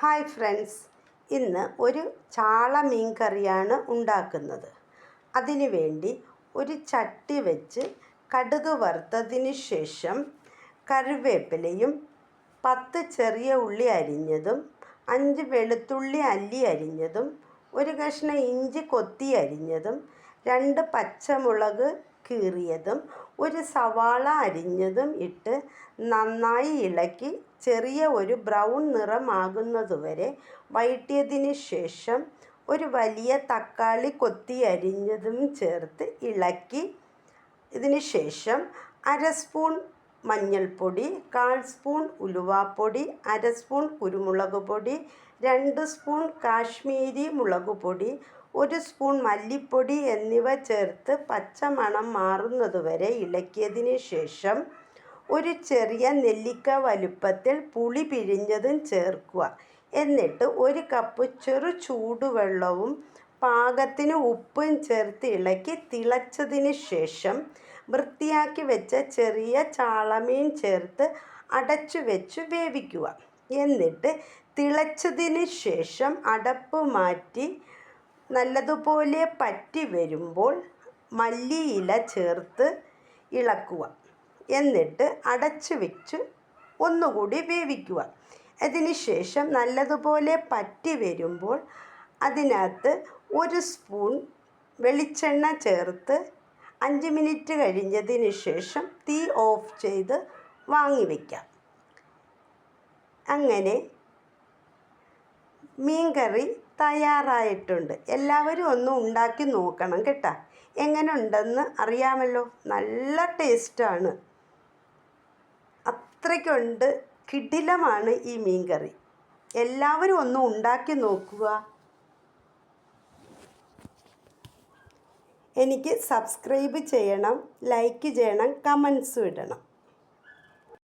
Hi friends. ഇന്ന് ഒരു ചാള മീൻ കറിയാണ് ഉണ്ടാക്കുന്നത്. അതിനു വേണ്ടി ഒരു ചട്ടി വെച്ച് കടുക് വറുത്തതിന് ശേഷം കറിവേപ്പിലയും പത്ത് ചെറിയ ഉള്ളി അരിഞ്ഞതും അഞ്ച് വെളുത്തുള്ളി അല്ലി അരിഞ്ഞതും ഒരു കഷ്ണം ഇഞ്ചി കൊത്തി അരിഞ്ഞതും രണ്ട് പച്ചമുളക് കീറിയതും ഒരു സവാള അരിഞ്ഞതും ഇട്ട് നന്നായി ഇളക്കി ചെറിയ ഒരു ബ്രൗൺ നിറമാകുന്നതുവരെ വഴറ്റിയതിന് ശേഷം ഒരു വലിയ തക്കാളി കൊത്തി അരിഞ്ഞതും ചേർത്ത് ഇളക്കി. ഇതിന് ശേഷം അര സ്പൂൺ മഞ്ഞൾപ്പൊടി കാൽ സ്പൂൺ ഉലുവാപ്പൊടി അര സ്പൂൺ കുരുമുളക് പൊടി രണ്ട് സ്പൂൺ കാശ്മീരി മുളക് പൊടി ഒരു സ്പൂൺ മല്ലിപ്പൊടി എന്നിവ ചേർത്ത് പച്ചമണം മാറുന്നതുവരെ ഇളക്കിയതിന് ശേഷം ഒരു ചെറിയ നെല്ലിക്ക വലുപ്പത്തിൽ പുളി പിഴിഞ്ഞതും ചേർക്കുക. എന്നിട്ട് ഒരു കപ്പ് ചെറു ചൂടുവെള്ളവും പാകത്തിന് ഉപ്പും ചേർത്ത് ഇളക്കി തിളച്ചതിന് ശേഷം വൃത്തിയാക്കി വെച്ച ചെറിയ ചാളമീൻ ചേർത്ത് അടച്ചു വെച്ച് വേവിക്കുക. എന്നിട്ട് തിളച്ചതിന് ശേഷം അടപ്പ് മാറ്റി നല്ലതുപോലെ പറ്റി വരുമ്പോൾ മല്ലിയില ചേർത്ത് ഇളക്കുക. എന്നിട്ട് അടച്ചു വെച്ച് ഒന്നുകൂടി വേവിക്കുക. അതിന് ശേഷം നല്ലതുപോലെ പറ്റി വരുമ്പോൾ അതിനകത്ത് ഒരു സ്പൂൺ വെളിച്ചെണ്ണ ചേർത്ത് അഞ്ച് മിനിറ്റ് കഴിഞ്ഞതിന് ശേഷം തീ ഓഫ് ചെയ്ത് വാങ്ങി വയ്ക്കാം അങ്ങനെ മീൻ കറി തയ്യാറായിട്ടുണ്ട്. എല്ലാവരും ഒന്ന് ഉണ്ടാക്കി നോക്കണം കേട്ടോ. എങ്ങനെ ഉണ്ടെന്ന് അറിയാമല്ലോ. നല്ല ടേസ്റ്റാണ്. അത്രയ്ക്കുണ്ട് കിടിലമാണ് ഈ മീൻകറി. എല്ലാവരും ഒന്ന് ഉണ്ടാക്കി നോക്കുക. എനിക്ക് സബ്സ്ക്രൈബ് ചെയ്യണം ലൈക്ക് ചെയ്യണം കമൻസും ഇടണം.